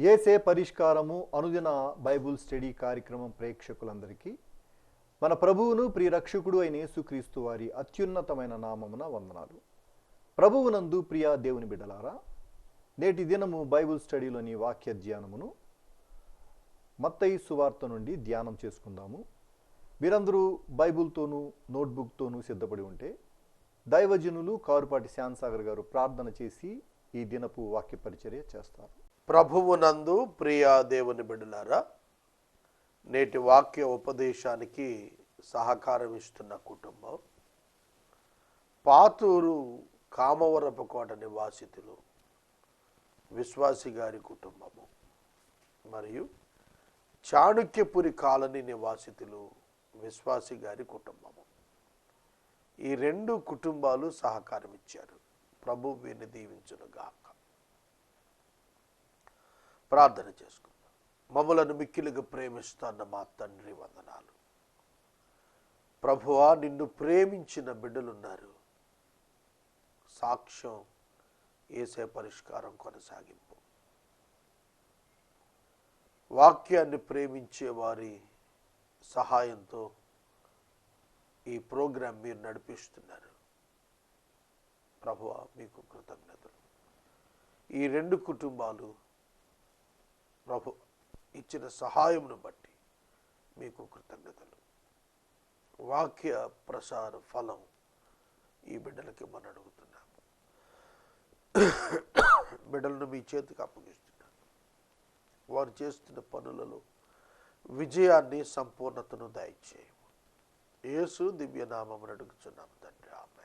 ఏసే పరిష్కారము అనుదిన Bible study కార్యక్రమం ప్రేక్షకులందరికీ మన ప్రభువును ప్రియరక్షకుడు అయిన యేసుక్రీస్తు వారి అత్యున్నతమైన నామమున వందనాలు. ప్రభువునందు ప్రియ దేవుని బిడ్డలారా నేటి దినము బైబుల్ స్టడీలోని వాక్య ధ్యానమును మత్తయి సువార్త నుండి ధ్యానం చేసుకుందాము. మీరందరూ బైబుల్తోనూ నోట్బుక్తోనూ సిద్ధపడి ఉంటే దైవజనులు కారుపాటి శ్యాన్సాగర్ గారు ప్రార్థన చేసి ఈ దినపు వాక్య పరిచర్య చేస్తారు. ప్రభువునందు ప్రియా దేవుని బిడ్డలారా నేటి వాక్య ఉపదేశానికి సహకారం ఇస్తున్న కుటుంబం పాతూరు కామవరపు కోట నివాసితులు విశ్వాసి గారి కుటుంబము మరియు చాణుక్యపురి కాలనీ నివాసితులు విశ్వాసి గారి కుటుంబము. ఈ రెండు కుటుంబాలు సహకారం ఇచ్చారు ప్రభు వీరిని దీవించునుగాక. ప్రార్థన చేసుకుందాం. మమ్మలను మిక్కిలుగా ప్రేమిస్తున్న మా తండ్రి వందనాలు. ప్రభువా నిన్ను ప్రేమించిన బిడ్డలున్నారు. సాక్ష్యం ఏసే పరిష్కారం కొనసాగింపు. వాక్యాన్ని ప్రేమించే వారి సహాయంతో ఈ ప్రోగ్రాం మీరు నడిపిస్తున్నారు. ప్రభువ మీకు కృతజ్ఞతలు. ఈ రెండు కుటుంబాలు ప్రభు ఇచ్చిన సహాయమును బట్టి మీకు కృతజ్ఞతలు. వాక్య ప్రసార ఫలం ఈ బిడ్డలకి మనం అడుగుతున్నాము బిడ్డలను మీ చేతికి అప్పగిస్తున్నాను వారు చేస్తున్న పనులలో విజయాన్ని సంపూర్ణతను దయచేయము. ఏసు దివ్యనామం అడుగుతున్నాము తండ్రి. ఆమె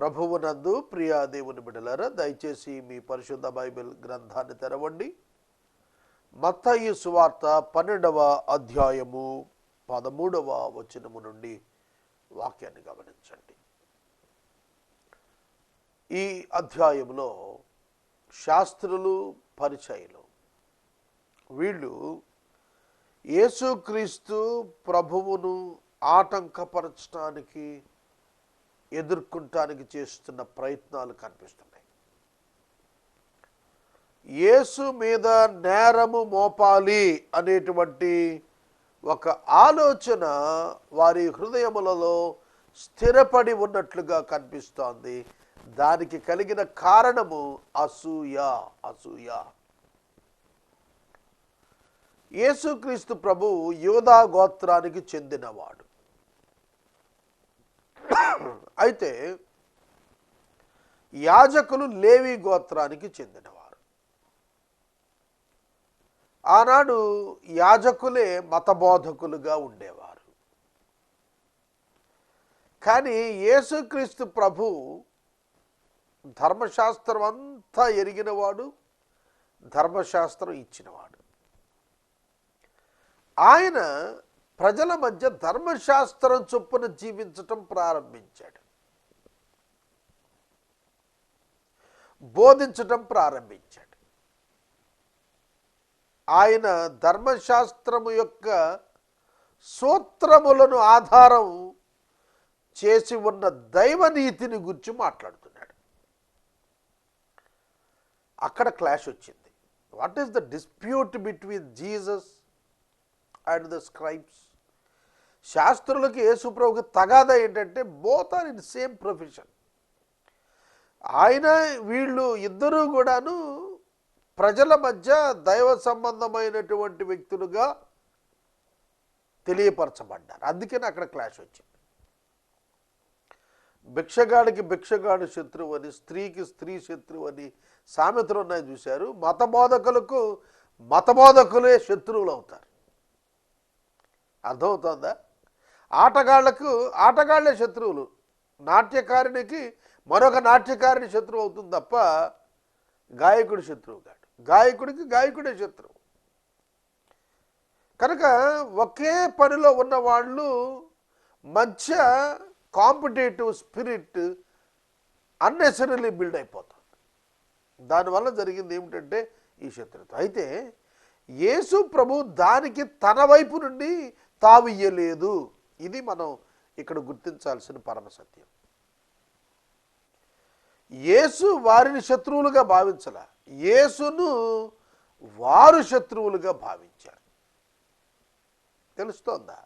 ప్రభువునందు ప్రియా దేవుని బిడలారా దయచేసి మీ పరిశుద్ధ బైబిల్ గ్రంథాన్ని తెరవండి. మత్తయి సువార్త పన్నెండవ అధ్యాయము పదమూడవ వచనము నుండి వాక్యాన్ని గమనించండి. ఈ అధ్యాయంలో శాస్త్రులు పరిచయలు వీళ్ళు యేసుక్రీస్తు ప్రభువును ఆటంకపరచడానికి ఎదుర్కొంటానికి చేస్తున్న ప్రయత్నాలు కనిపిస్తున్నాయి. యేసు మీద నేరము మోపాలి అనేటువంటి ఒక ఆలోచన వారి హృదయములలో స్థిరపడి ఉన్నట్లుగా కనిపిస్తోంది. దానికి కలిగిన కారణము అసూయ అసూయ. యేసుక్రీస్తు ప్రభు యోధా గోత్రానికి చెందినవాడు. అయితే యాజకులు లేవి గోత్రానికి చెందినవారు. ఆనాడు యాజకులే మతబోధకులుగా ఉండేవారు. కానీ యేసుక్రీస్తు ప్రభు ధర్మశాస్త్రం అంతా ఎరిగినవాడు ధర్మశాస్త్రం ఇచ్చినవాడు. ఆయన ప్రజల మధ్య ధర్మశాస్త్రం చొప్పున జీవించటం ప్రారంభించాడు. బోధించటం ప్రారంభించాడు. ఆయన ధర్మశాస్త్రము యొక్క సూత్రములను ఆధారం చేసి ఉన్న దైవనీతిని గురించి మాట్లాడుతున్నాడు. అక్కడ క్లాష్ వచ్చింది. What is the dispute between Jesus and the scribes? శాస్త్రులకి యేసుప్రభుకి తగాద ఏంటంటే both are in same profession. ఆయన వీళ్ళు ఇద్దరూ కూడాను ప్రజల మధ్య దైవ సంబంధమైనటువంటి వ్యక్తులుగా తెలియపరచబడ్డారు. అందుకని అక్కడ క్లాష్ వచ్చింది. భిక్షగాడికి భిక్షగాడు శత్రువు అని స్త్రీకి స్త్రీ శత్రువు అని సామెతలు ఉన్నాయి చూశారు. మతబోధకులకు మతబోధకులే శత్రువులు అవుతారు. అర్థమవుతోందా? ఆటగాళ్ళకు ఆటగాళ్ళే శత్రువులు. నాట్యకారునికి మరొక నాట్యకారిని శత్రువు అవుతుంది తప్ప గాయకుడు శత్రువు కాడు. గాయకుడికి గాయకుడే శత్రువు. కనుక ఒకే పనిలో ఉన్న వాళ్ళు మధ్య కాంపిటేటివ్ స్పిరిట్ అన్నెసరీ బిల్డ్ అయిపోతుంది దానివల్ల జరిగింది ఏమిటంటే ఈ శత్రుత్వం. అయితే యేసు ప్రభు దానికి తన వైపు నుండి తావియ్యలేదు. ఇది మనం ఇక్కడ గుర్తించాల్సిన పరమ సత్యం. యేసు వారిని శత్రువులుగా భావించల. యేసును వారు శత్రువులుగా భావించారు. తెలుస్తోందా?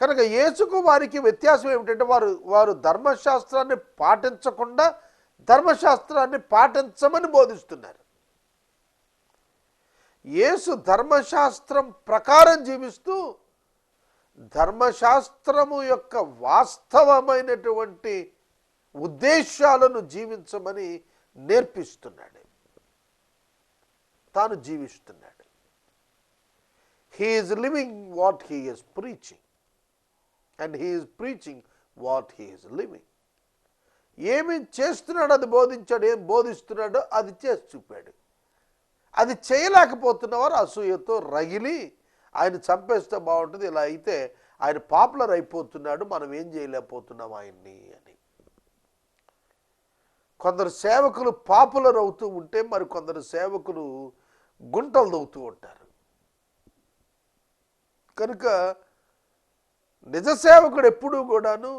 కనుక యేసుకు వారికి వ్యత్యాసం ఏమిటంటే వారు వారు ధర్మశాస్త్రాన్ని పాటించకుండా ధర్మశాస్త్రాన్ని పాటించమని బోధిస్తున్నారు. యేసు ధర్మశాస్త్రం ప్రకారం జీవిస్తూ ధర్మశాస్త్రము యొక్క వాస్తవమైనటువంటి ఉద్దేశాలను జీవించమని నేర్పిస్తున్నాడు. తాను జీవిస్తున్నాడు. He is living what he is preaching and he is preaching what he is living ఏమి చేస్తున్నాడో? అది బోధించాడు. ఏం బోధిస్తున్నాడో అది చేసి చూపాడు. అది చేయలేకపోతున్నవారు అసూయతో రగిలి ఆయన చంపేస్తే బాగుంటుంది. ఇలా అయితే ఆయన పాపులర్ అయిపోతున్నాడు. మనం ఏం చేయలేకపోతున్నాం ఆయన్ని అని. కొందరు సేవకులు పాపులర్ అవుతూ ఉంటే మరి కొందరు సేవకులు గుంటలు దవ్వుతూ ఉంటారు. కనుక నిజ సేవకుడు ఎప్పుడూ కూడాను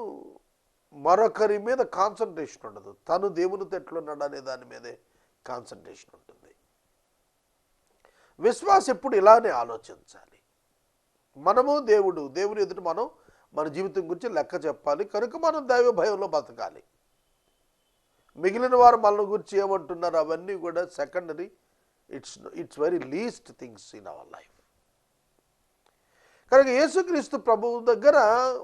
మరొకరి మీద కాన్సన్ట్రేషన్ ఉండదు. తను దేవుని తెట్లున్నాడు అనే దాని మీదే కాన్సన్ట్రేషన్ ఉంటుంది. విశ్వాస్ ఎప్పుడు ఇలానే ఆలోచించాలి. మనము దేవుడు దేవుని ఎదుట మనం మన జీవితం గురించి లెక్క చెప్పాలి. కనుక మనం దైవ భయంలో బతకాలి. మిగిలిన వారు మన గురించి ఏమంటున్నారు అవన్నీ కూడా secondary it's it's very least things in our life కనుక యేసుక్రీస్తు ప్రభువు దగ్గర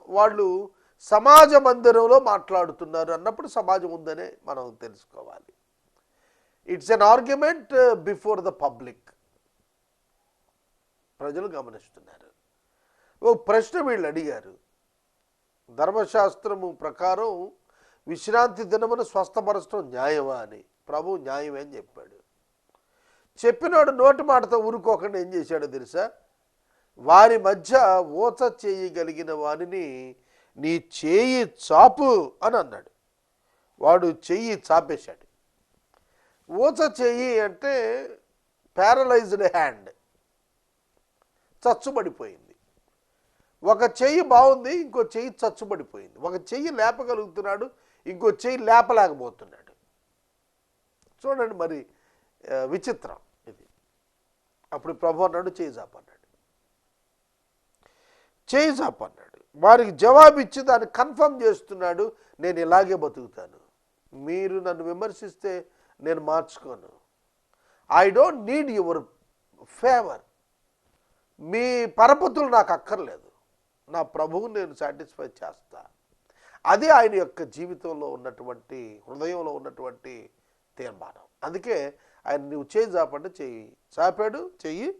వాళ్ళు సమాజ మందిరంలో మాట్లాడుతున్నారు అన్నప్పుడు సమాజం ఉందనే మనం తెలుసుకోవాలి. It's an argument before the public ప్రజలు గమనిస్తున్నారు. ఓ ప్రశ్న వీళ్ళు అడిగారు. ధర్మశాస్త్రము ప్రకారం విశ్రాంతి దినమును స్వస్థపరచడం న్యాయమా అని. ప్రభు న్యాయమే అని చెప్పాడు. చెప్పినాడు నోటి మాటతో ఊరుకోకుండా ఏం చేశాడో తెలుసా? వారి మధ్య ఊచ చేయగలిగిన వానిని నీ చేయి చాపు అని అన్నాడు. వాడు చెయ్యి చాపేశాడు. ఊచ చెయ్యి అంటే ప్యారలైజ్డ్ హ్యాండ్. చచ్చుబడిపోయింది. ఒక చెయ్యి బాగుంది ఇంకో చెయ్యి చచ్చుబడిపోయింది. ఒక చెయ్యి లేపగలుగుతున్నాడు ఇంకో చెయ్యి లేపలేకపోతున్నాడు. చూడండి మరి విచిత్రం ఇది. అప్పుడు ప్రభు అన్నాడు చేయి చాపన్నాడు. చేయి చాపన్నాడు. వారికి జవాబు ఇచ్చి దాన్ని కన్ఫర్మ్ చేస్తున్నాడు నేను ఇలాగే బతుకుతాను. మీరు నన్ను విమర్శిస్తే నేను మార్చుకోను. I don't need your favour. మీ పరపతులు నాకు అక్కర్లేదు. నా ప్రభువుని నేను సాటిస్ఫై చేస్తా. అది ఆయన యొక్క జీవితంలో ఉన్నటువంటి హృదయంలో ఉన్నటువంటి తీర్మానం. అందుకే ఆయన నువ్వు చేయి చాపంటే చెయ్యి చాపాడు చెయ్యి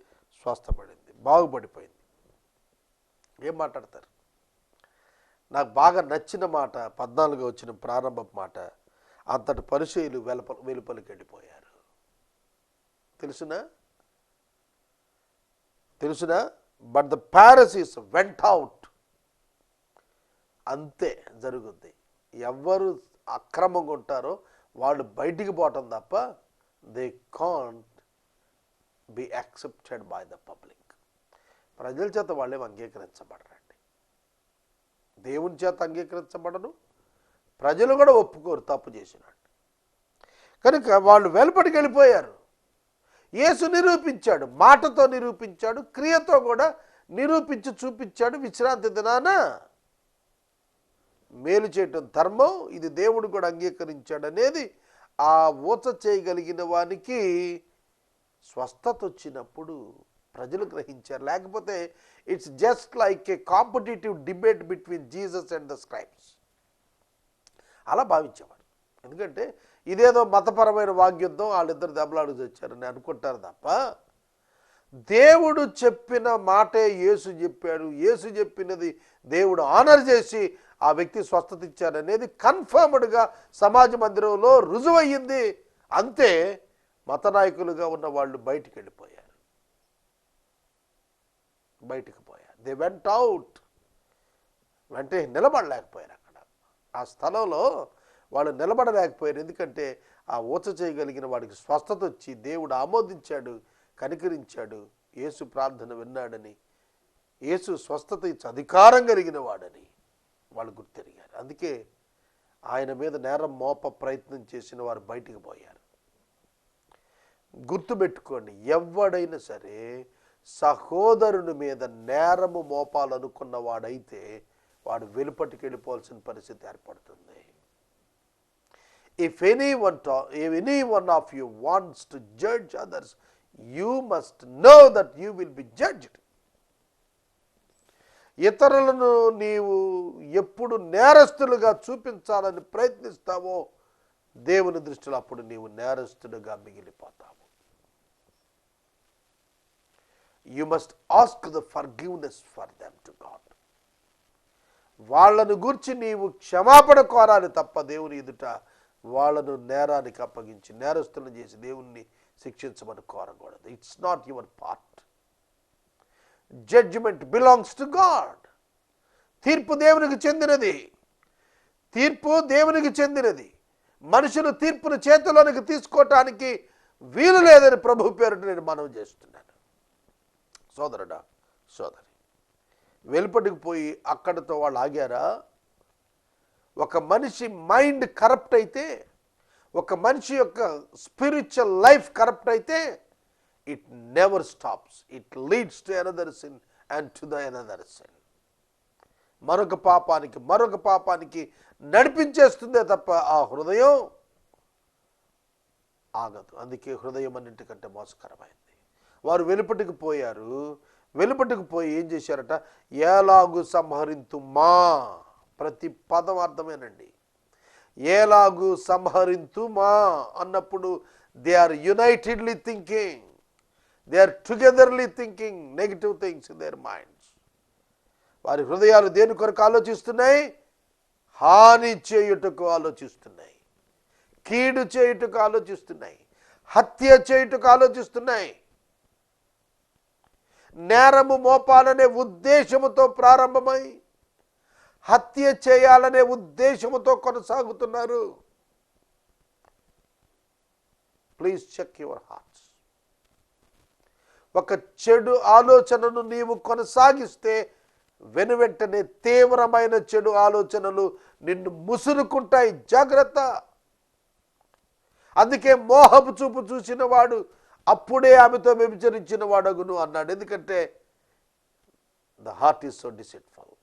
స్వస్థపడింది బాగుపడిపోయింది. ఏం మాట్లాడతారు? నాకు బాగా నచ్చిన మాట పద్నాలుగు వచ్చిన ప్రారంభ మాట అంతటి పరిచయులు వెలుప వెలుపలికి వెళ్ళిపోయారు. తెలుసునా? తెలుసునా? But the Pharisees went out అంతే జరుగుద్ది. ఎవరు అక్రమంగా ఉంటారో వాళ్ళు బయటికి పోవటం తప్ప they can't be accepted by the public. ప్రజల చేత వాళ్ళేం అంగీకరించబడరండి. దేవుని చేత అంగీకరించబడను ప్రజలు కూడా ఒప్పుకోరు తప్పు చేసినట్టు. కనుక వాళ్ళు వెలుపటికి వెళ్ళిపోయారు. యేసు నిరూపించాడు మాటతో నిరూపించాడు క్రియతో కూడా నిరూపించి చూపించాడు విశ్రాంతి దినాన. మేలు చేయటం ధర్మం ఇది దేవుడు కూడా అంగీకరించాడు అనేది ఆ ఊచ చేయగలిగిన వానికి స్వస్థత వచ్చినప్పుడు ప్రజలు గ్రహించారు. లేకపోతే it's just like a competitive debate between Jesus and the scribes అలా భావించేవాడు ఎందుకంటే ఇదేదో మతపరమైన వాగ్యుద్ధం వాళ్ళిద్దరు దెబ్బలాడుకు వచ్చారని అనుకుంటారు తప్ప దేవుడు చెప్పిన మాటే యేసు చెప్పాడు. యేసు చెప్పినది దేవుడు ఆనర్ చేసి ఆ వ్యక్తి స్వస్థత ఇచ్చారనేది కన్ఫర్మ్డ్గా సమాజ మందిరంలో రుజువయ్యింది. అంతే మత నాయకులుగా ఉన్న వాళ్ళు బయటికి వెళ్ళిపోయారు బయటికి పోయారు. దే వెంట్ అవుట్ వెంటనే నిలబడలేకపోయారు అక్కడ. ఆ స్థలంలో వాళ్ళు నిలబడలేకపోయారు. ఎందుకంటే ఆ ఊచ చేయగలిగిన వాడికి స్వస్థత వచ్చి దేవుడు ఆమోదించాడు కనికరించాడు యేసు ప్రార్థన విన్నాడని యేసు స్వస్థత ఇచ్చి అధికారం కలిగిన వాడని. వాళ్ళు గుర్తెరిగారు. అందుకే ఆయన మీద నేరం మోప ప్రయత్నం చేసిన వారు బయటికి పోయారు. గుర్తుపెట్టుకోండి ఎవడైనా సరే సహోదరుని మీద నేరము మోపాలనుకున్న వాడైతే వాడు వెలుపటికి వెళ్ళిపోవాల్సిన పరిస్థితి ఏర్పడుతుంది. If anyone if anyone of you wants to judge others you must know that you will be judged ఇతరులను నీవు ఎప్పుడు నేరస్తులుగా చూపించాలని ప్రయత్నిస్తావో దేవుని దృష్టిలో అప్పుడు నీవు నేరస్తుడుగా మిగిలిపోతావు. You must ask the forgiveness for them to God వాళ్ళను గూర్చి నీవు క్షమాపణ కోరాలి తప్ప దేవుని ఎదుట వాళ్ళను నేరానికి అప్పగించి నేరస్తులను చేసి దేవుణ్ణి శిక్షించమని కోరకూడదు. It's not your part judgement belongs to God. తీర్పు దేవునికి చెందినది. తీర్పు దేవునికి చెందినది. మనుషులు తీర్పును చేతిలోనికి తీసుకోవటానికి వీలు లేదని ప్రభు పేరుట నేను మనవి చేస్తున్నాను. సోదరుడా సోదరి వెలుపటికి పోయి అక్కడితో వాళ్ళు ఆగారా? ఒక మనిషి మైండ్ కరప్ట్ అయితే ఒక మనిషి యొక్క స్పిరిచువల్ లైఫ్ కరప్ట్ అయితే it never stops it leads to another sin and to the another sin మరొక పాపానికి మరొక పాపానికి నడిపించేస్తుందే తప్ప ఆ హృదయం ఆగదు. అందుకే హృదయం అన్నింటికంటే మోసకరమైంది. వారు వెలుపటికి పోయారు. వెలుపటికి పోయి ఏం చేశారట? ఏలాగు సంహరింతు మా ప్రతి పదం అర్థమేనండి. ఏలాగు సంహరింతు మా అన్నప్పుడు they are unitedly thinking. They are togetherly thinking negative things in their minds వారి హృదయాలు దేని కొరకు ఆలోచిస్తున్నాయి? హాని చేయుటకు ఆలోచిస్తున్నాయి. కీడు చేయుటకు ఆలోచిస్తున్నాయి. హత్య చేయుటకు ఆలోచిస్తున్నాయి. నేరము మోపాలనే ఉద్దేశముతో ప్రారంభమై హత్య చేయాలనే ఉద్దేశముతో కొనసాగుతున్నారు. ప్లీజ్ చెక్ యువర్ హార్ట్ ఒక చెడు ఆలోచనను నీవు కొనసాగిస్తే వెనువెంటనే తీవ్రమైన చెడు ఆలోచనలు నిన్ను ముసురుకుంటాయి. జాగ్రత్త. అందుకే మోహపు చూపు చూసిన వాడు అప్పుడే ఆమెతో వ్యభిచరించిన వాడగును అన్నాడు. ఎందుకంటే the heart is so deceitful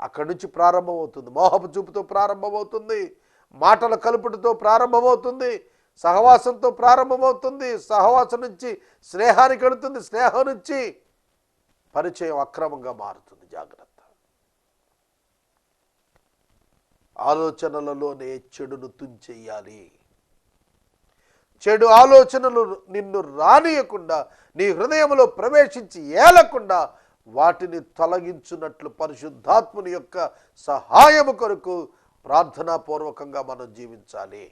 అక్కడి నుంచి ప్రారంభమవుతుంది. మోహపు చూపుతో ప్రారంభమవుతుంది. మాటల కలుపుటతో ప్రారంభమవుతుంది. సహవాసంతో ప్రారంభమవుతుంది. సహవాసం నుంచి స్నేహానికి వెళుతుంది. స్నేహం నుంచి పరిచయం అక్రమంగా మారుతుంది. జాగ్రత్త. ఆలోచనలలోనే చెడును తుంచెయ్యాలి చెడు ఆలోచనలు నిన్ను రానియకుండా నీ హృదయంలో ప్రవేశించి ఏలకుండా వాటిని తొలగించున్నట్లు పరిశుద్ధాత్ముని యొక్క సహాయము కొరకు ప్రార్థనాపూర్వకంగా మనం జీవించాలి.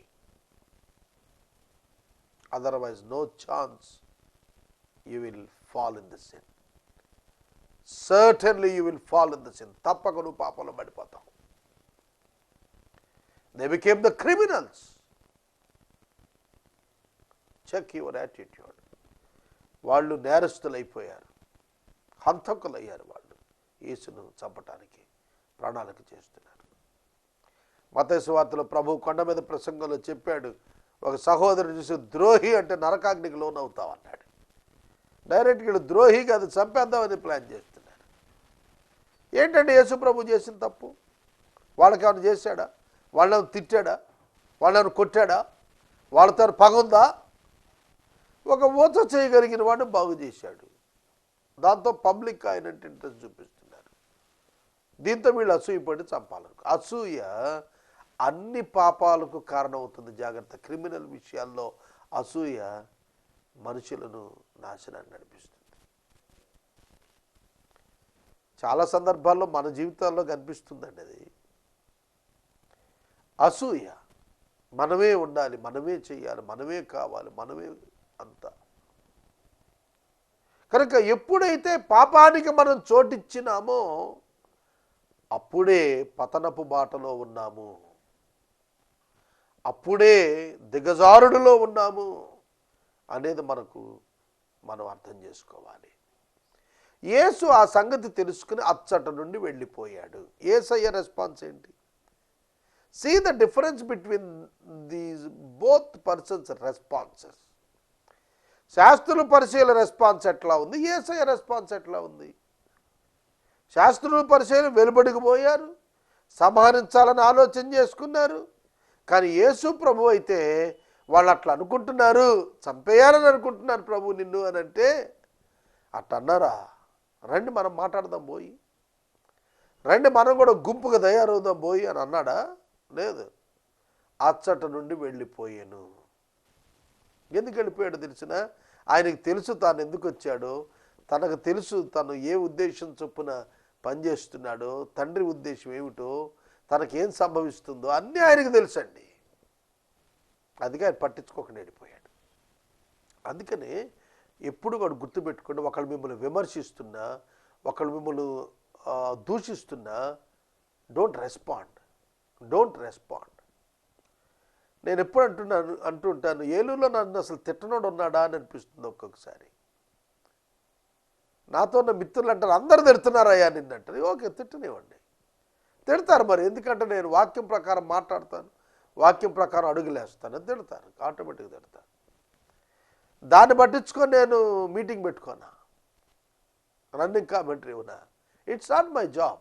Otherwise no chance you will fall in the sin certainly you will fall in the sin తప్పక నువ్వు పాపంలో పడిపోతావు. They became the criminals check your attitude వాళ్ళు నేరస్తులైపోయారు. హంతకులయ్యారు వాళ్ళు. యేసును చంపటానికి ప్రణాళిక చేస్తున్నారు. మతేసు వార్తలు ప్రభు కొండ మీద ప్రసంగంలో చెప్పాడు. ఒక సహోదరుడు చూసి ద్రోహి అంటే నరకాగ్నికి లోనవుతావు అన్నాడు. డైరెక్ట్గా వీళ్ళు ద్రోహి కాదు చంపేద్దామని ప్లాన్ చేస్తున్నారు. ఏంటంటే యేసుప్రభు చేసిన తప్పు? వాళ్ళకి ఏమైనా చేశాడా? వాళ్ళని తిట్టాడా? వాళ్ళని కొట్టాడా? వాళ్ళతో పగుందా ఒక ఊత చేయగలిగిన వాడిని బాగు చేశాడు. దాంతో పబ్లిక్ ఆయన ఇంట్రెస్ట్ చూపిస్తున్నారు. దీంతో వీళ్ళు అసూయపడి చంపాలనుకో అసూయ అన్ని పాపాలకు కారణమవుతుంది జాగ్రత్త. క్రిమినల్ విషయాల్లో అసూయ మనుషులను నాశనాన్ని నడిపిస్తుంది. చాలా సందర్భాల్లో మన జీవితాల్లో కనిపిస్తుందండి అది. అసూయ మనమే ఉండాలి మనమే చేయాలి మనమే కావాలి మనమే అంతా. కనుక ఎప్పుడైతే పాపానికి మనం చోటిచ్చినామో అప్పుడే పతనపు బాటలో ఉన్నాము. అప్పుడే దిగజారుడులో ఉన్నాము అనేది మనకు మనం అర్థం చేసుకోవాలి. యేసు ఆ సంగతి తెలుసుకుని అచ్చట నుండి వెళ్ళిపోయాడు. ఏసయ్య రెస్పాన్స్ ఏంటి? See the difference between these both persons responses శాస్త్రులు పరిశీల రెస్పాన్స్ ఎట్లా ఉంది? ఏసయ్య రెస్పాన్స్ ఎట్లా ఉంది? శాస్త్రులు పరిశీలన వెలుబడికి పోయారు. సంహరించాలని ఆలోచన చేసుకున్నారు. కానీ యేసు ప్రభు అయితే వాళ్ళు అట్లా అనుకుంటున్నారు చంపేయాలని అనుకుంటున్నారు ప్రభు నిన్ను అని అంటే అట్ట అన్నారా? రండి మనం మాట్లాడదాం పోయి. రండి మనం కూడా గుంపుగా తయారవుదాం పోయి అని అన్నాడా? లేదు. అచ్చట నుండి వెళ్ళిపోయాను. ఎందుకు వెళ్ళిపోయాడు తెలిసిన? ఆయనకి తెలుసు తాను ఎందుకు వచ్చాడో? తనకు తెలుసు తను ఏ ఉద్దేశం చొప్పున పనిచేస్తున్నాడో? తండ్రి ఉద్దేశం ఏమిటో? తనకేం సంభవిస్తుందో అన్నీ ఆయనకు తెలుసండి. అందుకే ఆయన పట్టించుకోకుండా వెళ్ళిపోయాడు. అందుకనే ఎప్పుడు కూడా గుర్తుపెట్టుకుంటే ఒకళ్ళు మిమ్మల్ని విమర్శిస్తున్నా ఒకళ్ళు మిమ్మల్ని దూషిస్తున్నా డోంట్ రెస్పాండ్ డోంట్ రెస్పాండ్. నేను ఎప్పుడు అంటున్నాను అంటుంటాను ఏలూరులో నన్ను అసలు తిట్టనోడు ఉన్నాడా? అని అనిపిస్తుంది ఒక్కొక్కసారి. నాతో ఉన్న మిత్రులు అంటారు అందరు తిడుతున్నారయ్యా నిన్నంటారు. ఓకే తిట్టనివ్వండి. తిడతారు మరి. ఎందుకంటే నేను వాక్యం ప్రకారం మాట్లాడతాను. వాక్యం ప్రకారం అడుగులేస్తాను. తిడతారు. ఆటోమేటిక్గా తిడతారు. దాన్ని పట్టించుకొని నేను మీటింగ్ పెట్టుకోనా? రన్నింగ్ కామెంటరీ ఉన్నా ఇట్స్ నాట్ మై జాబ్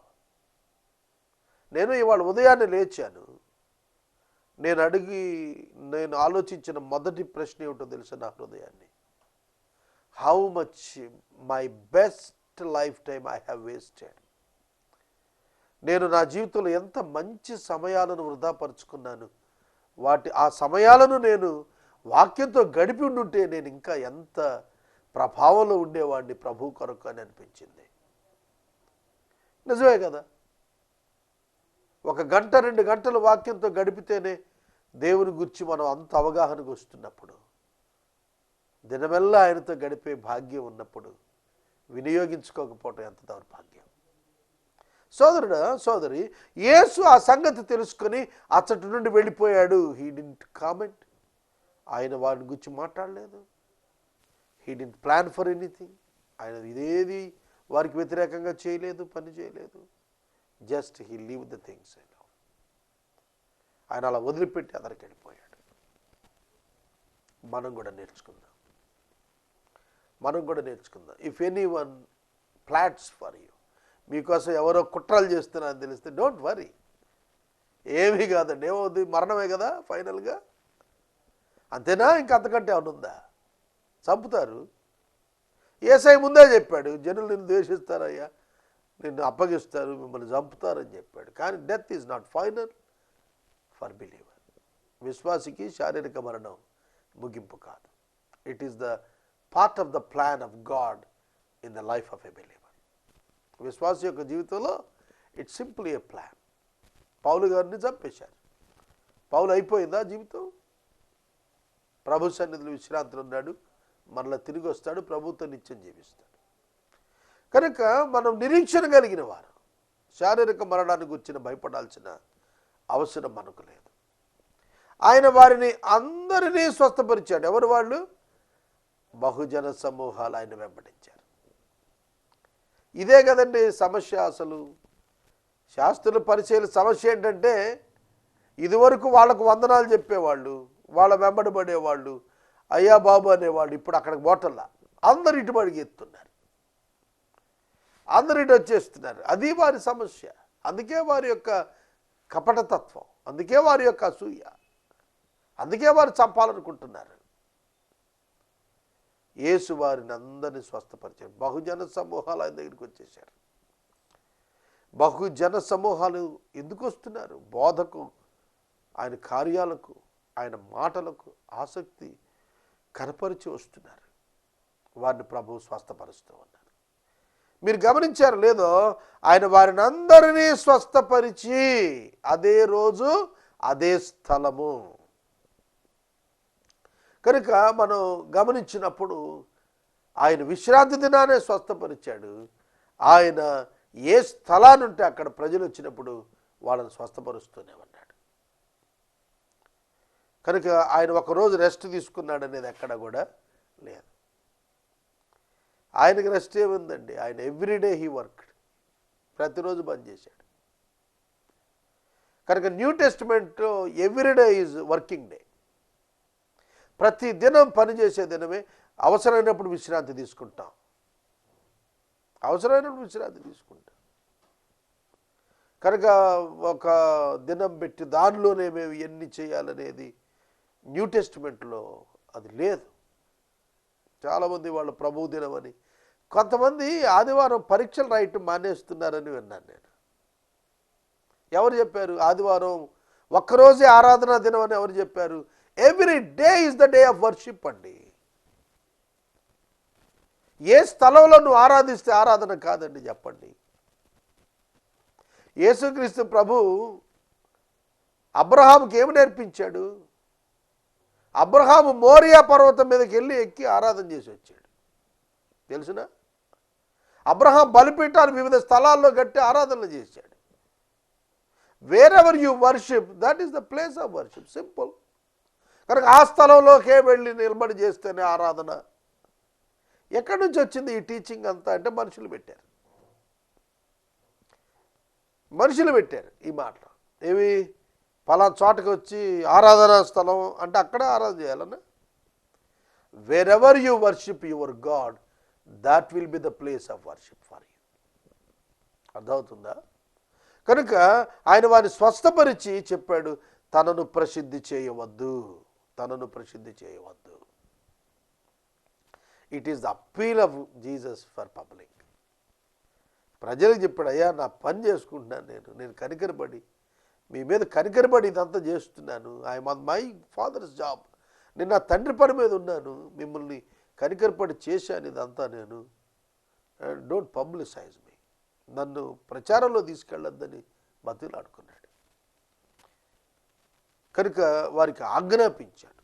నేను ఇవాళ ఉదయాన్నే లేచాను. నేను అడిగి నేను ఆలోచించిన మొదటి ప్రశ్న ఏమిటో తెలుసు నా హృదయాన్ని? How much my best life time I have wasted నేను నా జీవితంలో ఎంత మంచి సమయాలను వృధాపరుచుకున్నాను. వాటి ఆ సమయాలను నేను వాక్యంతో గడిపి ఉండుంటే నేను ఇంకా ఎంత ప్రభావంలో ఉండేవాడిని ప్రభు కొరకు అని అనిపించింది. నిజమే కదా? ఒక గంట రెండు గంటలు వాక్యంతో గడిపితేనే దేవుని గురించి మనం అంత అవగాహనకు వస్తున్నప్పుడు దినమెల్లా ఆయనతో గడిపే భాగ్యం ఉన్నప్పుడు వినియోగించుకోకపోవటం ఎంత దౌర్భాగ్యం. సోదరుడు సోదరి యేసు ఆ సంగతి తెలుసుకొని అచ్చటి నుండి వెళ్ళిపోయాడు. హీ డింట్ కామెంట్ ఆయన వారిని గురించి మాట్లాడలేదు. He didn't plan for anything ఆయన ఇదేది వారికి వ్యతిరేకంగా చేయలేదు పని చేయలేదు. Just he leave the things ఆయన అలా వదిలిపెట్టి అదరికి వెళ్ళిపోయాడు. మనం కూడా నేర్చుకుందాం. మనం కూడా నేర్చుకుందాం. If anyone plots for you మీకోసం ఎవరో కుట్రలు చేస్తున్నారని తెలిస్తే డోంట్ వరీ. ఏమీ కాదండి. ఏమవుద్ది మరణమే కదా ఫైనల్గా. అంతేనా? ఇంకా అంతకంటే ఏమైనా ఉందా? చంపుతారు. ఏసై ముందే చెప్పాడు జనులు నిన్ను ద్వేషిస్తారయ్యా నిన్ను అప్పగిస్తారు మిమ్మల్ని చంపుతారని చెప్పాడు. కానీ death is not final for believer. విశ్వాసికి శారీరక మరణం ముగింపు కాదు. It is the part of the plan of God in the life of a believer. విశ్వాస యొక్క జీవితంలో it's simply a plan. Paul గారిని చంపేశారు. పౌలు అయిపోయిందా జీవితం? ప్రభు సన్నిధిలో విశ్రాంతిలో ఉన్నాడు. మరలా తిరిగి వస్తాడు. ప్రభుత్వం నిత్యం జీవిస్తాడు. కనుక మనం నిరీక్షణ కలిగిన వారు శారీరక మరణానికి వచ్చిన భయపడాల్సిన అవసరం మనకు లేదు. ఆయన వారిని అందరినీ స్వస్థపరిచాడు. ఎవరు వాళ్ళు? బహుజన సమూహాలు ఆయన వెంబడించారు. ఇదే కదండి సమస్య అసలు. శాస్త్రుల పరిచయం సమస్య ఏంటంటే ఇదివరకు వాళ్ళకు వందనాలు చెప్పేవాళ్ళు వాళ్ళ వెంబడి పడేవాళ్ళు అయ్యా బాబు అనేవాళ్ళు ఇప్పుడు అక్కడికి పోటల్లా. అందరు ఇటు ఎత్తున్నారు. అందరు ఇటు వచ్చేస్తున్నారు. అది వారి సమస్య. అందుకే వారి యొక్క కపటతత్వం అందుకే వారి యొక్క అసూయ అందుకే వారు చంపాలనుకుంటున్నారు. యేసు వారిని అందరినీ స్వస్థపరిచారు బహుజన సమూహాలు ఆయన దగ్గరికి వచ్చేసారు బహుజన సమూహాలు ఎందుకు వస్తున్నారు? బోధకు ఆయన కార్యాలకు ఆయన మాటలకు ఆసక్తి కనపరిచి వస్తున్నారు. వారిని ప్రభు స్వస్థపరుస్తూ ఉన్నారు. మీరు గమనించారు లేదో ఆయన వారిని అందరినీ స్వస్థపరిచి అదే రోజు అదే స్థలము. కనుక మనం గమనించినప్పుడు ఆయన విశ్రాంతి దినానే స్వస్థపరిచాడు. ఆయన ఏ స్థలాన్ని ఉంటే అక్కడ ప్రజలు వచ్చినప్పుడు వాళ్ళని స్వస్థపరుస్తూనే ఉన్నాడు. కనుక ఆయన ఒకరోజు రెస్ట్ తీసుకున్నాడు అనేది ఎక్కడ కూడా లేదు. ఆయనకి రెస్ట్ ఏముందండి? ఆయన ఎవ్రీడే హీ వర్క్ ప్రతిరోజు బంద్ చేశాడు. కనుక new testament everyday is working day. ప్రతి దినం పనిచేసే దినమే అవసరమైనప్పుడు విశ్రాంతి తీసుకుంటాం. అవసరమైనప్పుడు విశ్రాంతి తీసుకుంటాం. కనుక ఒక దినం పెట్టి దానిలోనే మేము ఎన్ని చేయాలనేది న్యూ టెస్ట్మెంట్లో అది లేదు. చాలామంది వాళ్ళు ప్రభు దినం అని. కొంతమంది ఆదివారం పరీక్షలు రాయటం మానేస్తున్నారని విన్నాను నేను. ఎవరు చెప్పారు? ఆదివారం ఒక్కరోజే ఆరాధనా దినం అని ఎవరు చెప్పారు? Every day is the day of worship అండి. ఏ స్థలంలో నువ్వు ఆరాధిస్తే ఆరాధన కాదండి చెప్పండి. యేసుక్రీస్తు ప్రభు అబ్రహాంకి ఏమి నేర్పించాడు? అబ్రహాము మోరియా పర్వతం మీదకి వెళ్ళి ఎక్కి ఆరాధన చేసి వచ్చాడు. తెలుసునా? అబ్రహాం బలిపీఠాలు వివిధ స్థలాల్లో కట్టి ఆరాధనలు చేశాడు. Wherever you worship that is the place of worship simple కనుక ఆ స్థలంలోకే వెళ్ళి నిలబడి చేస్తేనే ఆరాధన. ఎక్కడి నుంచి వచ్చింది ఈ టీచింగ్ అంతా అంటే మనుషులు పెట్టారు. మనుషులు పెట్టారు ఈ మాట. ఏవి? పలా చోటకి వచ్చి ఆరాధనా స్థలం అంటే అక్కడే ఆరాధన చేయాలన్నా wherever you worship your God that will be the place of worship for you అర్థమవుతుందా? కనుక ఆయన వారిని స్వస్థపరిచి చెప్పాడు తనను ప్రసిద్ధి చేయవద్దు. తనను ప్రసిద్ధి చేయవద్దు. It is the appeal of Jesus for public ప్రజలకు చెప్పాడు అయ్యా నా పని చేసుకుంటున్నాను నేను. నేను కనికరపడి మీ మీద కనికరపడి ఇదంతా చేస్తున్నాను. I on my father's job నేను నా తండ్రి పని మీద ఉన్నాను. మిమ్మల్ని కనికరపడి చేశాను ఇదంతా నేను. డోంట్ పబ్లిసైజ్ మీ నన్ను ప్రచారంలో తీసుకెళ్ళొద్దని బతిలాడుకున్నాడు. కనుక వారికి ఆజ్ఞాపించాడు.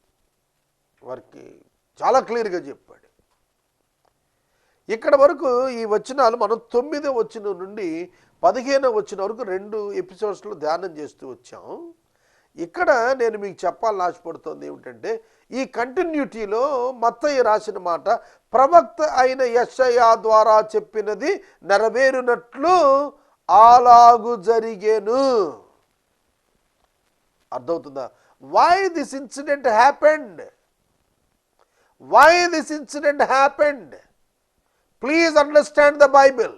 వారికి చాలా క్లియర్గా చెప్పాడు. ఇక్కడ వరకు ఈ వచనాలు మనం తొమ్మిదో వచ్చిన నుండి పదిహేనో వచ్చిన వరకు రెండు ఎపిసోడ్స్లో ధ్యానం చేస్తూ వచ్చాం. ఇక్కడ నేను మీకు చెప్పాలని ఆశపడుతోంది ఏమిటంటే ఈ కంటిన్యూటీలో మత్తయ్య రాసిన మాట ప్రవక్త అయిన యశయా ద్వారా చెప్పినది నెరవేరునట్లు అలాగు జరిగేను. అర్థమవుతుందా? Why this incident happened why this incident happened please understand the Bible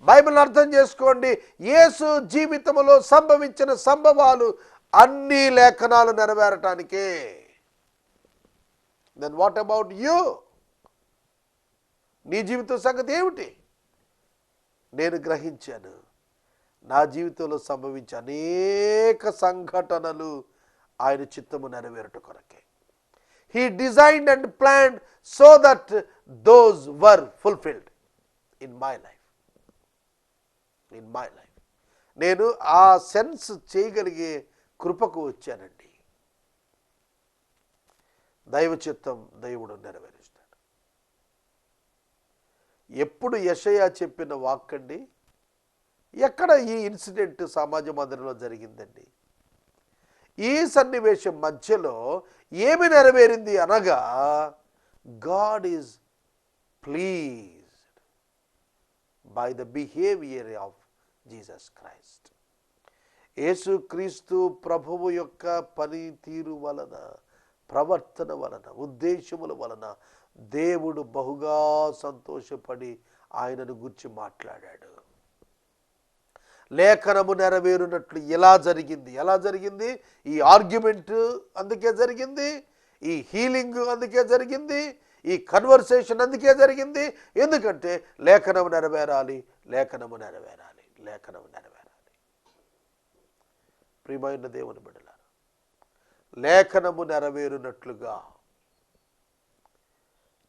Bible అర్థం చేసుకోండి. యేసు జీవితంలో సంభవించిన సంభవాలు అన్ని లేఖనాలు నెరవేరటానికే. దెన్ వాట్ అబౌట్ యూ నీ జీవితం సంగతి ఏమిటి? నేను గ్రహించాను. నా జీవితంలో సంభవించే అనేక సంఘటనలు ఆయన చిత్తము నెరవేరుట కొరకే. He designed and planned so that those were fulfilled in my life in my life నేను ఆ సెన్స్ చేయగలిగే కృపకు వచ్చానండి. దైవ చిత్తం దైవుడు నెరవేరుస్తాడు. ఎప్పుడు యషయా చెప్పిన వాక్కండి? ఎక్కడ ఈ ఇన్సిడెంట్ సమాజ మందిరంలో జరిగిందండి? ఈ సన్నివేశం మధ్యలో ఏమి నెరవేరింది అనగా God is pleased by the behaviour of Jesus Christ. యేసుక్రీస్తు ప్రభువు యొక్క పనితీరు వలన ప్రవర్తన వలన ఉద్దేశముల వలన దేవుడు బహుగా సంతోషపడి ఆయనను గుర్చి మాట్లాడాడు. లేఖనము నెరవేరునట్లు ఎలా జరిగింది? ఎలా జరిగింది? ఈ ఆర్గ్యుమెంట్ అందుకే జరిగింది? ఈ హీలింగ్ అందుకే జరిగింది? ఈ కన్వర్సేషన్ అందుకే జరిగింది? ఎందుకంటే లేఖనము నెరవేరాలి లేఖనము నెరవేరాలి లేఖనము నెరవేరాలి. ప్రియమైన దేవుని బిడ్డల లేఖనము నెరవేరునట్లుగా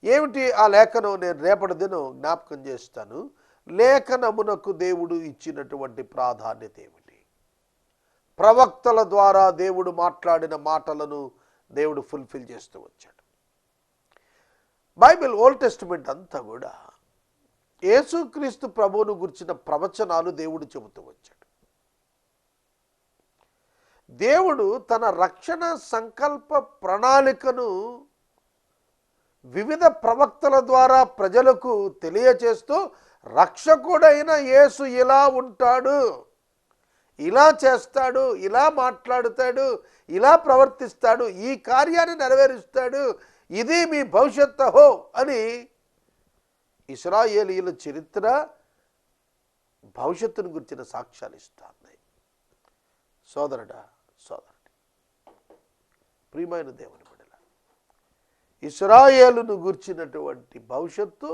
ఏమిటి ఆ లేఖనం? నేను రేపటి దినం జ్ఞాపకం చేస్తాను. లేఖనమునకు దేవుడు ఇచ్చినటువంటి ప్రాధాన్యత ఏమిటి? ప్రవక్తల ద్వారా దేవుడు మాట్లాడిన మాటలను దేవుడు ఫుల్ఫిల్ చేస్తూ వచ్చాడు. బైబిల్ ఓల్డ్ టెస్టిమెంట్ అంతా కూడా యేసుక్రీస్తు ప్రభువును గుర్చిన ప్రవచనాలు దేవుడు చెబుతూ వచ్చాడు. దేవుడు తన రక్షణ సంకల్ప ప్రణాళికను వివిధ ప్రవక్తల ద్వారా ప్రజలకు తెలియచేస్తూ రక్షకుడైన యేసు ఇలా ఉంటాడు. ఇలా చేస్తాడు ఇలా మాట్లాడుతాడు ఇలా ప్రవర్తిస్తాడు ఈ కార్యాన్ని నెరవేరుస్తాడు. ఇది మీ భవిష్యత్ హో అని ఇస్రాయేలీల చరిత్ర భవిష్యత్తును గురించిన సాక్ష్యాలు ఇస్తుంది. సోదరుడా సోదరుడి ప్రియమైన దేవుని బిడ్డల ఇస్రాయేలును గుర్చినటువంటి భవిష్యత్తు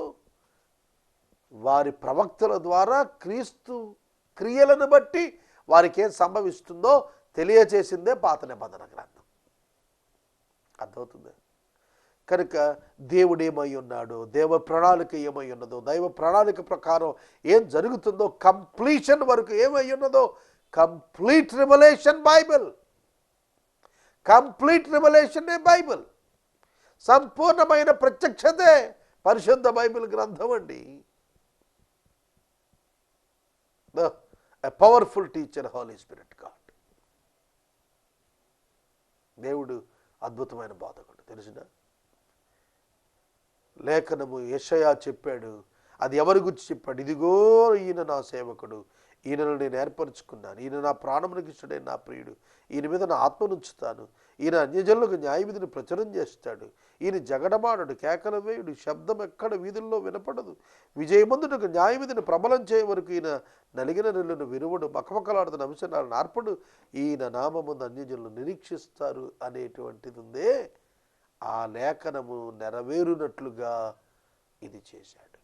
వారి ప్రవక్తల ద్వారా క్రీస్తు క్రియలను బట్టి వారికి ఏం సంభవిస్తుందో తెలియచేసిందే పాత నిబంధన గ్రంథం. అర్థమవుతుంది? కనుక దేవుడు ఏమై ఉన్నాడు దేవ ప్రణాళిక ఏమై ఉన్నదో దైవ ప్రణాళిక ప్రకారం ఏం జరుగుతుందో కంప్లీషన్ వరకు ఏమై ఉన్నదో కంప్లీట్ రివలేషన్ బైబిల్. కంప్లీట్ రివలేషనే బైబిల్. సంపూర్ణమైన ప్రత్యక్షతే పరిశుద్ధ బైబిల్ గ్రంథం అండి powerful teacher holy spirit God దేవుడు అద్భుతమైన బాధకుడు తెలిసిన? లేఖనము యషయా చెప్పాడు అది ఎవరి గురించి చెప్పాడు? ఇదిగో ఈయన నా సేవకుడు ఈయనను నేను ఏర్పరచుకున్నాను. ఈయన నా ప్రాణమునికి ఇష్టడైన నా ప్రియుడు. ఈయన మీద నా ఆత్మనుంచుతాను. ఈయన అన్యజనులకు న్యాయవిధిని ప్రచురం చేస్తాడు. ఈయన జగడమాడు కేకల వేయుడు శబ్దం ఎక్కడ వీధుల్లో వినపడదు. విజయమందునకు న్యాయవిధిని ప్రబలం చేయ వరకు ఈయన నలిగిన నెల్లును విరువుడు. మకమకలాడుతున్న అంశనాలు నార్పడు ఈయన నామముందు అన్యజనులు నిరీక్షిస్తారు అనేటువంటిది ఉందే ఆ లేఖనము నెరవేరునట్లుగా ఇది చేశాడు.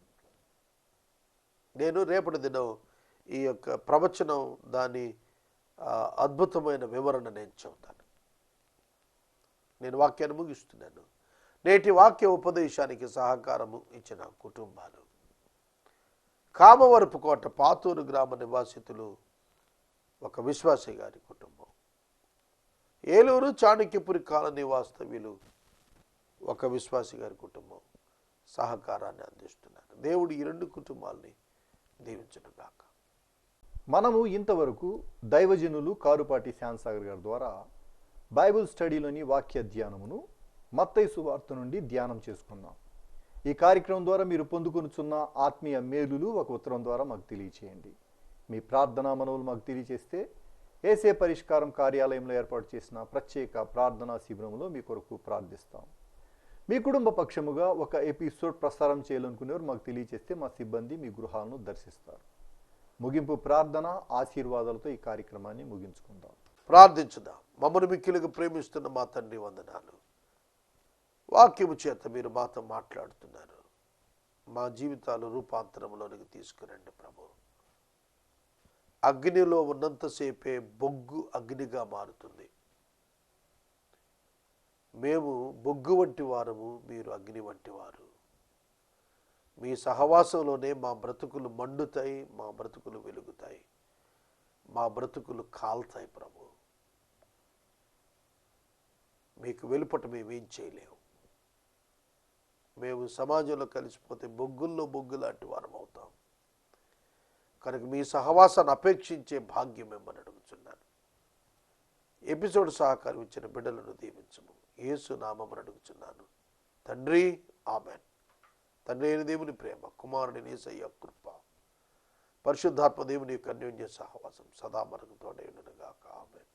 నేను రేపటి దినం ఈ యొక్క ప్రవచనం దాని అద్భుతమైన వివరణ నేను చెబుతాను. నేను వాక్యాన్ని ముగిస్తున్నాను. నేటి వాక్య ఉపదేశానికి సహకారము ఇచ్చిన కుటుంబాలు. కామవరపు కోట పాతూరు గ్రామ నివాసితులు ఒక విశ్వాసి గారి కుటుంబం. ఏలూరు చాణక్యపురి కాలనీ వాస్తవ్యులు ఒక విశ్వాసి గారి కుటుంబం. సహకారాన్ని అందిస్తున్నారు దేవుడు ఈ రెండు కుటుంబాల్ని దీవించడం గాక మనము ఇంతవరకు దైవజనులు కారుపాటి శ్యాన్సాగర్ గారి ద్వారా బైబిల్ స్టడీలోని వాక్య ధ్యానమును మత్తైసు సువార్త నుండి ధ్యానం చేసుకున్నాం. ఈ కార్యక్రమం ద్వారా మీరు పొందుకొనుచున్న ఆత్మీయ మేలులు ఒక ఉత్తరం ద్వారా మాకు తెలియచేయండి. మీ ప్రార్థనా మనవులు మాకు తెలియచేస్తే ఏసే పరిష్కారం కార్యాలయంలో ఏర్పాటు చేసిన ప్రత్యేక ప్రార్థనా శిబిరంలో మీ కొరకు ప్రార్థిస్తాం. మీ కుటుంబ పక్షముగా ఒక ఎపిసోడ్ ప్రసారం చేయాలనుకునేవారు మాకు తెలియచేస్తే మా సిబ్బంది మీ గృహాలను దర్శిస్తారు. ముగింపు ప్రార్థన ఆశీర్వాదాలతో ఈ కార్యక్రమాన్ని ముగించుకుందాం. ప్రార్థించుదాం. మమ్మల్ని మిక్కిలకు ప్రేమిస్తున్న మా తండ్రి వందనాలు. వాక్యము చేత మీరు మాతో మాట్లాడుతున్నారు. మా జీవితాలు రూపాంతరంలోనికి తీసుకురండి ప్రభు. అగ్నిలో ఉన్నంతసేపే బొగ్గు అగ్నిగా మారుతుంది. మేము బొగ్గు వంటి వారము మీరు అగ్ని వంటి వారు. మీ సహవాసంలోనే మా బ్రతుకులు మండుతాయి మా బ్రతుకులు వెలుగుతాయి. మా బ్రతుకులు కాల్తాయి ప్రభు. మీకు వెలుపట మేమేం చేయలేము. మేము సమాజంలో కలిసిపోతే బొగ్గుల్లో బొగ్గు లాంటి వారం అవుతాం. కనుక మీ సహవాసాన్ని అపేక్షించే భాగ్యం మిమ్మల్ని అడుగుతున్నాను ఎపిసోడ్ సహకారం ఇచ్చిన బిడ్డలను దీవించము. యేసు నామం అడుగుచున్నాను. తండ్రి ఆమెన్. తండ్రి అయిన దేవుని ప్రేమ కుమారుడి నేసయ్య కృప. పరిశుద్ధాత్మ దేవుని యొక్క అన్యోన్య సహవాసం సదా మనకు తోడైనగాక ఆమెన్.